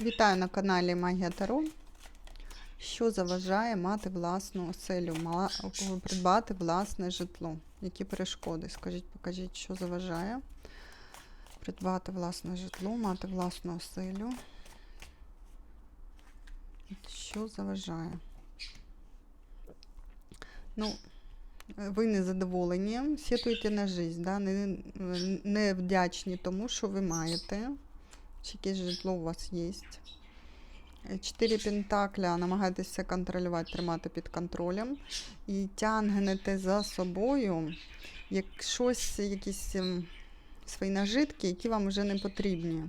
Вітаю на каналі Магія Таро. Що заважає мати власну оселю, придбати власне житло? Які перешкоди? Скажіть, покажіть, що заважає придбати власне житло, мати власну оселю. Що заважає? Ну, ви не задоволені, сітуєте на життя, да? не, не вдячні тому, що ви маєте якесь житло у вас є. Чотири пентакля, намагайтеся контролювати, тримати під контролем. І тягнете за собою як щось, якісь ем, свої нажитки, які вам вже не потрібні.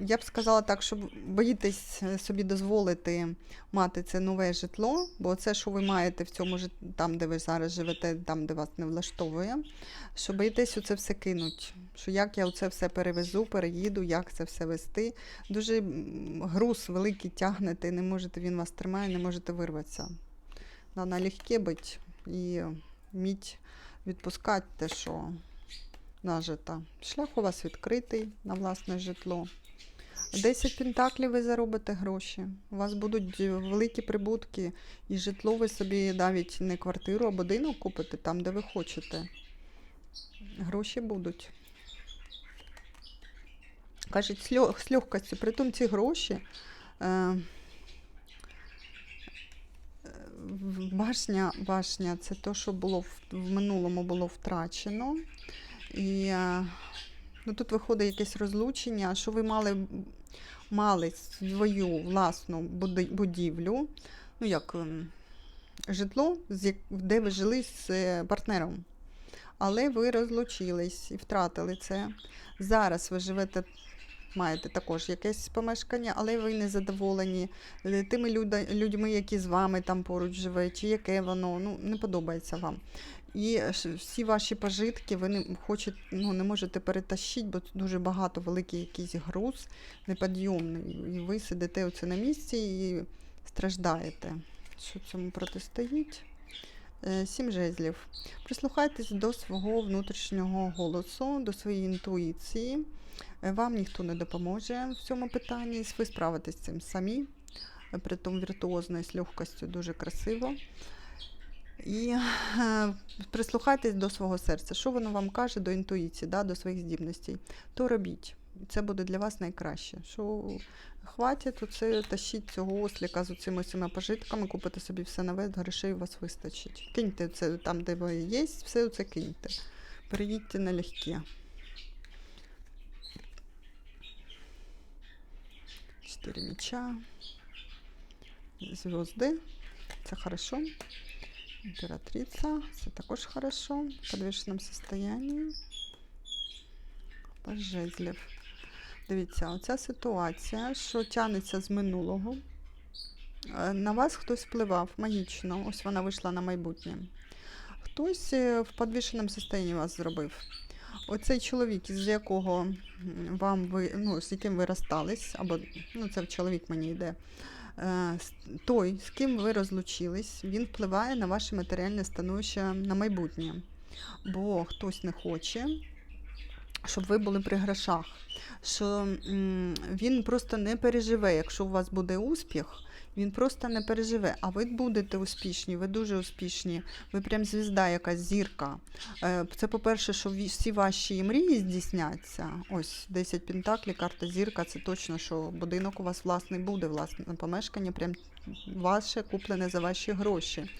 Я б сказала так, що боїтесь е, собі дозволити мати це нове житло, бо це, що ви маєте в цьому жит... там, де ви зараз живете, там, де вас не влаштовує, що боїтесь оце все кинуть. Що як я оце все перевезу, переїду, як це все вести. Дуже груз великий тягнете, не можете, він вас тримає, не можете вирватися. Надо налегке бути і вміть відпускати те, що нажито. Шлях у вас відкритий на власне житло. 10 пентаклів ви заробите гроші. У вас будуть великі прибутки, і житло ви собі навіть не квартиру, а будинок купите там, де ви хочете. Гроші будуть. Кажуть, з легкостю. Притом ці гроші. Е, башня, башня це те, що було в минулому було втрачено. І е, ну, тут виходить якесь розлучення, що ви мали, мали свою власну будівлю, ну як ем, житло, де ви жили з е, партнером. Але ви розлучились і втратили це. Зараз ви живете, маєте також якесь помешкання, але ви не задоволені е, тими людьми, які з вами там поруч живуть, чи яке воно ну, не подобається вам. І всі ваші пожитки ви не хочете, ну, не можете перетащити, бо дуже багато великий якийсь груз неподйомний. І ви сидите оце на місці і страждаєте. Що цьому протистоїть? Е, Сім жезлів. Прислухайтесь до свого внутрішнього голосу, до своєї інтуїції. Вам ніхто не допоможе в цьому питанні. Ви справитесь з цим самі, притом віртуозно і з легкостю, дуже красиво. І е, прислухайтесь до свого серця. Що воно вам каже до інтуїції, да, до своїх здібностей, то робіть. Це буде для вас найкраще. Що хватить оце тащіть цього осліка з цими всіма пожитками, купите собі все нове, грошей у вас вистачить. Киньте це там, де ви є, все це киньте. Переїдьте налегке. Чотири меча. Звезди. Це хорошо. Императрица. Це також хорошо. В подвішеному состоянии. Паж жезлів. Дивіться, оця ситуація, що тянеться з минулого. Е, На вас хтось впливав магічно. Ось вона вийшла на майбутнє. Хтось е, в подвішеному состоянні вас зробив. Оцей чоловік, із якого вам ви, ну, з яким ви розстались, або ну, це чоловік мені йде. Е, той, з ким ви розлучились, він впливає на ваше матеріальне становище на майбутнє. Бо хтось не хоче, щоб ви були при грошах. Що він просто не переживе, якщо у вас буде успіх, він просто не переживе. А ви будете успішні, ви дуже успішні, ви прям звізда, якась зірка. Е, Це, по-перше, що всі ваші мрії здійсняться. Ось 10 пентаклів, карта зірка. Це точно, що будинок у вас власний буде, власне помешкання, прям ваше куплене за ваші гроші.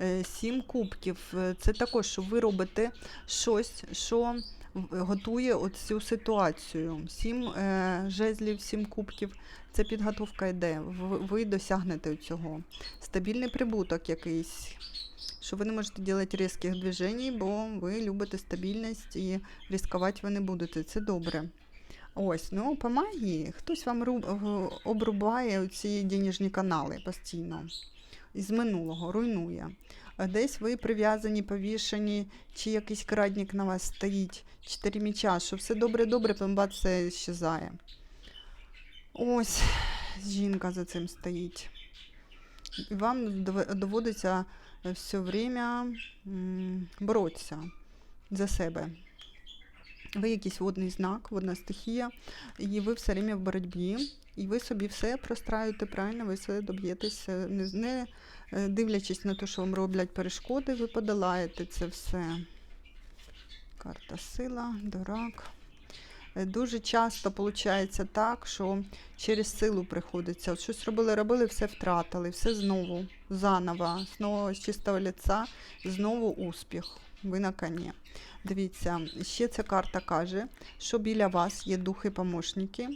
Е, Сім кубків. е, Це також, що ви робите щось, що готує оцю ситуацію. Сім е, жезлів, сім кубків. Це підготовка йде. Ви, досягнете цього. Стабільний прибуток якийсь. Що ви не можете робити різких движень, бо ви любите стабільність і ризикувати ви не будете. Це добре. Ось, ну по магії хтось вам руб, обрубає ці денежні канали постійно. Із минулого руйнує. А Десь ви прив'язані, повішені, чи якийсь крадник на вас стоїть, чотири міча, що все добре-добре, потім бац, все щезає. Ось жінка за цим стоїть. Вам доводиться все время боротися за себе. Ви якийсь водний знак, водна стихія, і ви все время в боротьбі. І ви собі все простраюєте правильно, ви все доб'єтеся, не, не е, дивлячись на те, що вам роблять перешкоди, ви подолаєте це все. Карта сила, дурак. Е, Дуже часто виходить так, що через силу приходиться. От щось робили, робили, все втратили, все знову, заново, знову з чистого лиця, знову успіх. Ви на коні. Дивіться, ще ця карта каже, що біля вас є духи-помощники.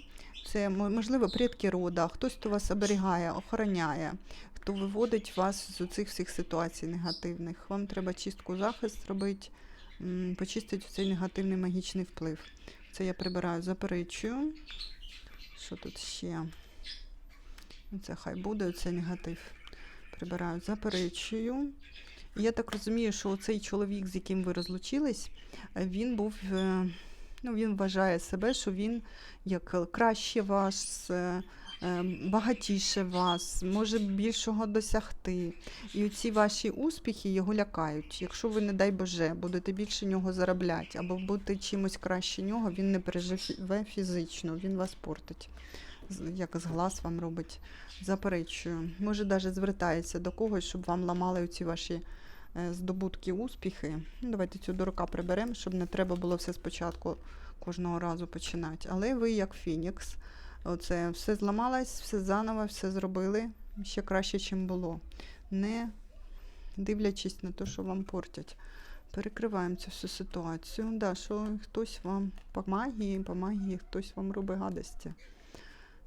Це можливо предки рода, хтось, хто вас оберігає, охороняє, хто виводить вас з цих всіх ситуацій негативних. Вам треба чистку захист зробити, почистити цей негативний магічний вплив. Це я прибираю, заперечую. Що тут ще? Це хай буде цей негатив. Прибираю, заперечую. Я так розумію, що цей чоловік, з яким ви розлучились, е, він був. Ну, він вважає себе, що він як краще вас, е, е, багатіше вас, може більшого досягти. І ці ваші успіхи його лякають. Якщо ви, не дай Боже, будете більше нього заробляти або будете чимось краще нього, він не переживе фізично, він вас портить. Як з глаз вам робить. Заперечую. Може, навіть звертається до когось, щоб вам ламали ці ваші здобутки, успіхи. Давайте цю дурака приберемо, щоб не треба було все спочатку кожного разу починати. Але ви як Фінікс. Оце все зламалось, все заново, все зробили ще краще, ніж було. Не дивлячись на те, що вам портять. Перекриваємо цю всю ситуацію. Да, що хтось вам по магії, по магії хтось вам робить гадості.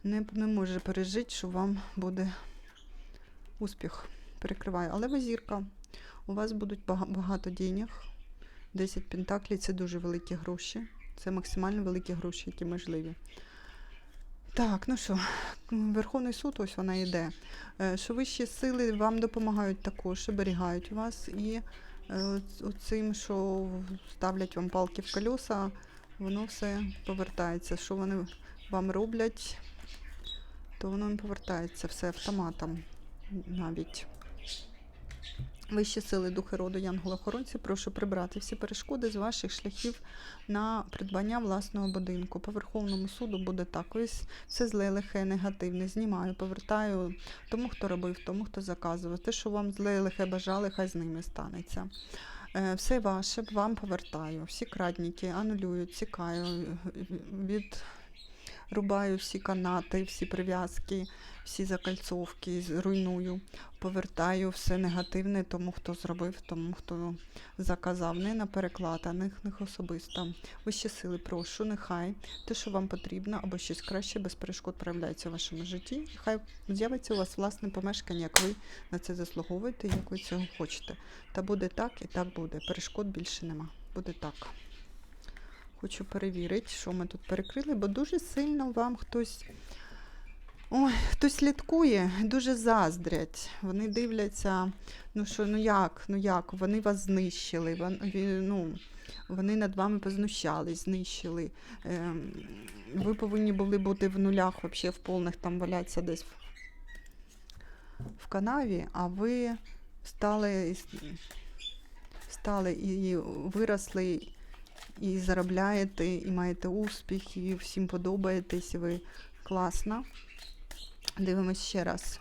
Не, не може пережити, що вам буде успіх. Перекриваю. Але ви зірка. У вас будуть багато денег. 10 пентаклів це дуже великі гроші. Це максимально великі гроші, які можливі. Так, ну що, Верховний суд, ось вона йде. Е, Що вищі сили вам допомагають також, оберігають вас. І е, цим, що ставлять вам палки в колеса, воно все повертається. Що вони вам роблять, то воно повертається все автоматом навіть. Вищі сили духи роду Янгола-охоронці, прошу прибрати всі перешкоди з ваших шляхів на придбання власного будинку. По Верховному суду буде так. Ось все зле, лихе, негативне. Знімаю, повертаю тому, хто робив, тому, хто заказував. Те, що вам зле, лихе бажали, хай з ними станеться. Е, Все ваше вам повертаю. Всі крадніки анулюю, цікаю, від. Рубаю всі канати, всі прив'язки, всі закальцовки, з- руйную, повертаю все негативне тому, хто зробив, тому, хто заказав, не на переклад, а них, них особисто. Вищі сили, прошу, нехай те, що вам потрібно, або щось краще без перешкод проявляється в вашому житті. Хай з'явиться у вас власне помешкання, як ви на це заслуговуєте, як ви цього хочете. Та буде так і так буде. Перешкод більше нема. Буде так. Хочу перевірити, що ми тут перекрили, бо дуже сильно вам хтось. Ой, хтось слідкує, дуже заздрять. Вони дивляться, ну що, ну як, ну як, вони вас знищили, вон- ві- ну, вони над вами познущались, знищили. Ем, ви повинні були бути в нулях, взагалі в повних там валятися десь в канаві, а ви стали, стали і виросли і заробляєте, і маєте успіх, і всім подобаєтесь, ви класно. Дивимось ще раз.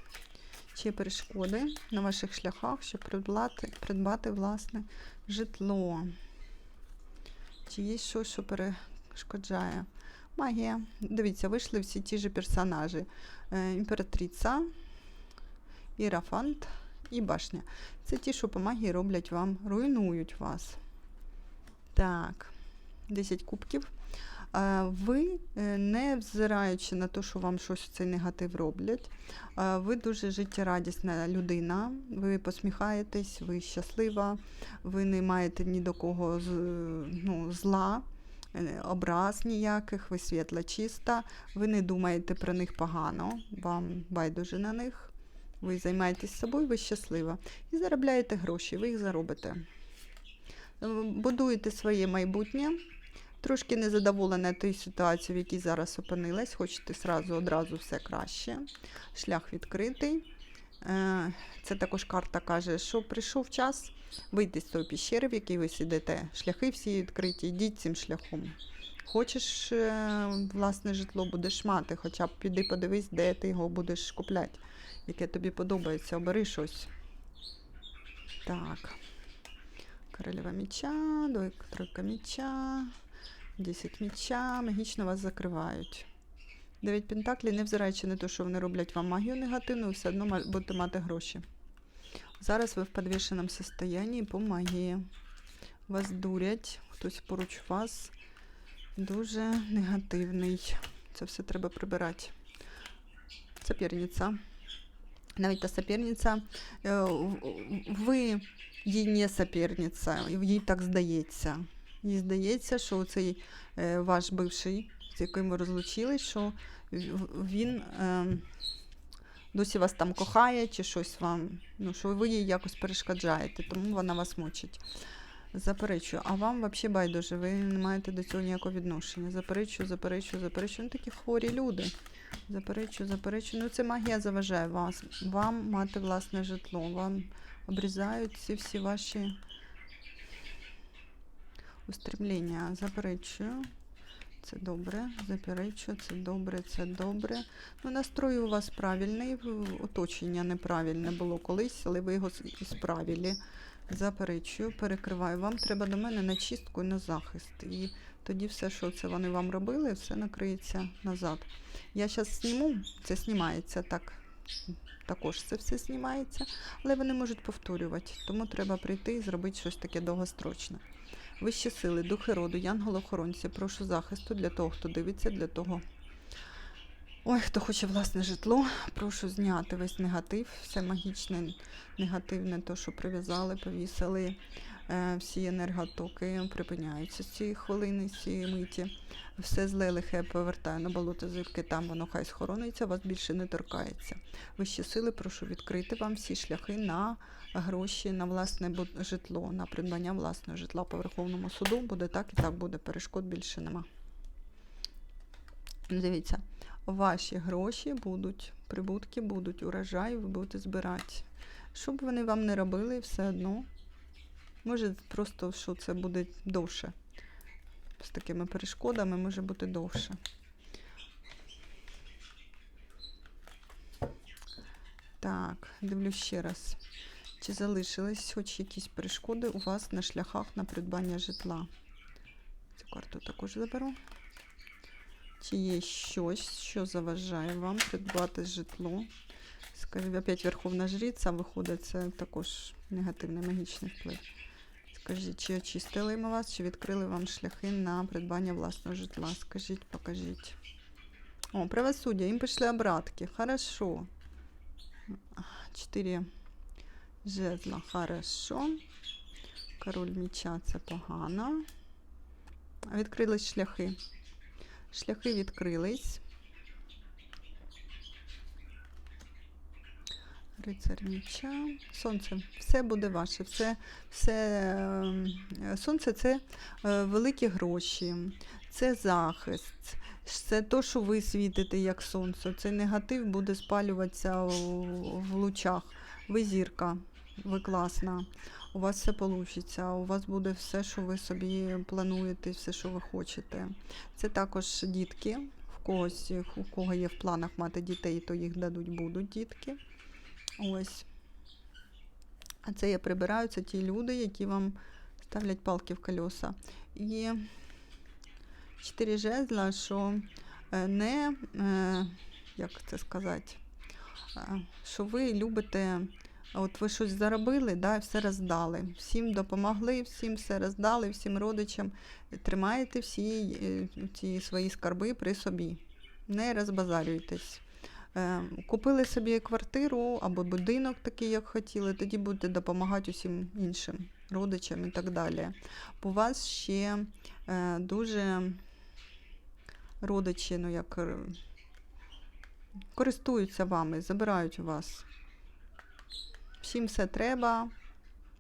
Чи є перешкоди на ваших шляхах, щоб придбати, придбати власне житло? Чи є щось, що перешкоджає? Магія. Дивіться, вийшли всі ті ж персонажі. Е, імператриця, Ірафант і башня. Це ті, що по магії роблять вам, руйнують вас. Так, 10 кубків. Е, Ви, е, не взираючи на те, що вам щось цей негатив роблять, е, ви дуже життєрадісна людина, ви посміхаєтесь, ви щаслива, ви не маєте ні до кого ну, зла, образ ніяких, ви світла чиста, ви не думаєте про них погано, вам байдуже на них. Ви займаєтесь собою, ви щаслива. І заробляєте гроші, ви їх заробите. Будуєте своє майбутнє. Трошки незадоволена тією ситуацією, в якій зараз опинилась. Хочете сразу одразу все краще. Шлях відкритий. Е, Це також карта каже, що прийшов час вийти з тої піщери, в якій ви сидите. Шляхи всі відкриті, йдіть цим шляхом. Хочеш е, власне житло, будеш мати, хоча б піди подивись, де ти його будеш купляти, яке тобі подобається, обери щось. Так. Королева двойка, тройка меча, 10 меча, магічно вас закривають. Дев'ять пентаклів, невзираючи на те, що вони роблять вам магію негативну, все одно будете мати гроші. Зараз ви в підвішеному состоянні по магії. Вас дурять, хтось поруч вас дуже негативний. Це все треба прибирати. Соперниця. Навіть та соперниця, е, ви їй не соперниця, їй так здається. Їй здається, що цей е, ваш бивший, з яким ви розлучились, що він е, досі вас там кохає, чи щось вам, ну, що ви їй якось перешкоджаєте, тому вона вас мучить. Заперечую, а вам взагалі байдуже, ви не маєте до цього ніякого відношення. Заперечую, заперечую, заперечую. Ну такі хворі люди. Заперечую, заперечую. Ну це магія заважає вас, вам мати власне житло. Вам обрізають ці всі ваші устремлення. Заперечую. Це добре, заперечую, це добре, це добре. Ну, настрой у вас правильний, оточення неправильне було колись, але ви його справили. Заперечую, перекриваю. Вам треба до мене на чистку і на захист. І тоді все, що це вони вам робили, все накриється назад. Я зараз зніму, це знімається так. Також це все знімається, але вони можуть повторювати. Тому треба прийти і зробити щось таке довгострочне. Вищі сили, духи роду, янголи-охоронці, прошу захисту для того, хто дивиться, для того. Ой, хто хоче власне житло, прошу зняти весь негатив, все магічне, негативне, то, що прив'язали, повісили, всі енерготоки припиняються з цієї хвилини, з цієї миті. Все зле лихе я повертаю на болото, звідки там воно хай схорониться, вас більше не торкається. Вищі сили, прошу відкрити вам всі шляхи на гроші, на власне житло, на придбання власного житла по Верховному суду. Буде так і так буде. Перешкод більше нема. Дивіться, ваші гроші будуть, прибутки будуть, урожай ви будете збирати. Що б вони вам не робили, все одно. Може, просто що це буде довше. З такими перешкодами може бути довше. Так, дивлюсь ще раз. Чи залишились хоч якісь перешкоди у вас на шляхах на придбання житла? Цю карту також заберу. Чи є щось, що заважає вам придбати житло? Скажіть, опять Верховна Жриця виходить, це також негативний магічний вплив. Скажіть, чи очистили ми вас, чи відкрили вам шляхи на придбання власного житла? Скажіть, покажіть. О, правосуддя, їм пішли обратки. Хорошо. Чотири жезла, хорошо. Король меча це погано. Відкрились шляхи. Шляхи відкрились. Рицар меча. Сонце. Все буде ваше. Все, все, е, сонце це е, великі гроші, це захист. Це то, що ви світите як сонце. Цей негатив буде спалюватися в лучах. Ви зірка, ви класна. У вас все вийде, у вас буде все, що ви собі плануєте, все, що ви хочете. Це також дітки. В когось, у кого є в планах мати дітей, то їх дадуть, будуть дітки. Ось. А це я прибираю, це ті люди, які вам ставлять палки в колеса. І чотири жезла, що е, не, е, як це сказати, е, що ви любите, от ви щось заробили, да, і все роздали. Всім допомогли, всім все роздали, всім родичам. Тримаєте всі ці свої скарби при собі. Не розбазарюйтесь. Е, Купили собі квартиру або будинок такий, як хотіли, тоді будете допомагати усім іншим родичам і так далі. У вас ще е, дуже родичі, ну як е, користуються вами, забирають у вас. Всім все треба,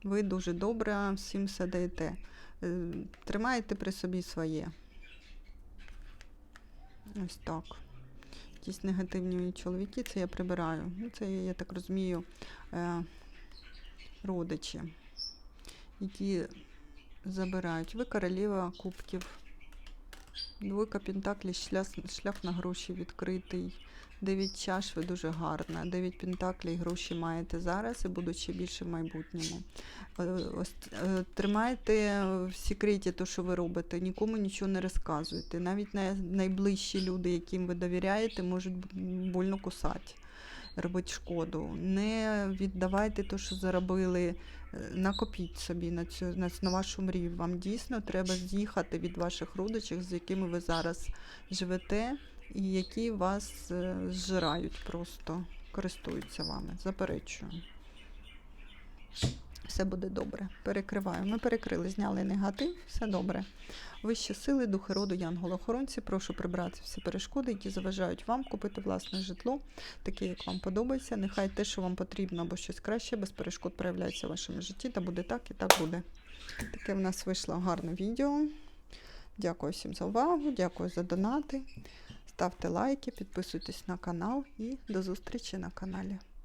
ви дуже добре, всім все даєте. Тримаєте при собі своє. Ось так. Якісь негативні чоловіки, це я прибираю. Ну, це, я так розумію, е, родичі, які забирають. Ви королева кубків. Двойка Пентаклі, шлях, шлях на гроші відкритий. Дев'ять чаш, ви дуже гарна. Дев'ять Пентаклей гроші маєте зараз і будуть ще більше в майбутньому. Е, Ось, е, тримайте в секреті те, що ви робите, нікому нічого не розказуйте. Навіть найближчі люди, яким ви довіряєте, можуть больно кусати, робити шкоду. Не віддавайте те, що заробили. Накопіть собі на цю на, на вашу мрію. Вам дійсно треба з'їхати від ваших родичів, з якими ви зараз живете, і які вас е, зжирають просто, користуються вами. Заперечую. Все буде добре. Перекриваю. Ми перекрили, зняли негатив, все добре. Вищі сили, духи роду, янголи-охоронці, прошу прибрати всі перешкоди, які заважають вам купити власне житло, таке, як вам подобається. Нехай те, що вам потрібно, або щось краще, без перешкод проявляється в вашому житті, та буде так і так буде. Таке в нас вийшло гарне відео. Дякую всім за увагу, дякую за донати. Ставте лайки, підписуйтесь на канал і до зустрічі на каналі.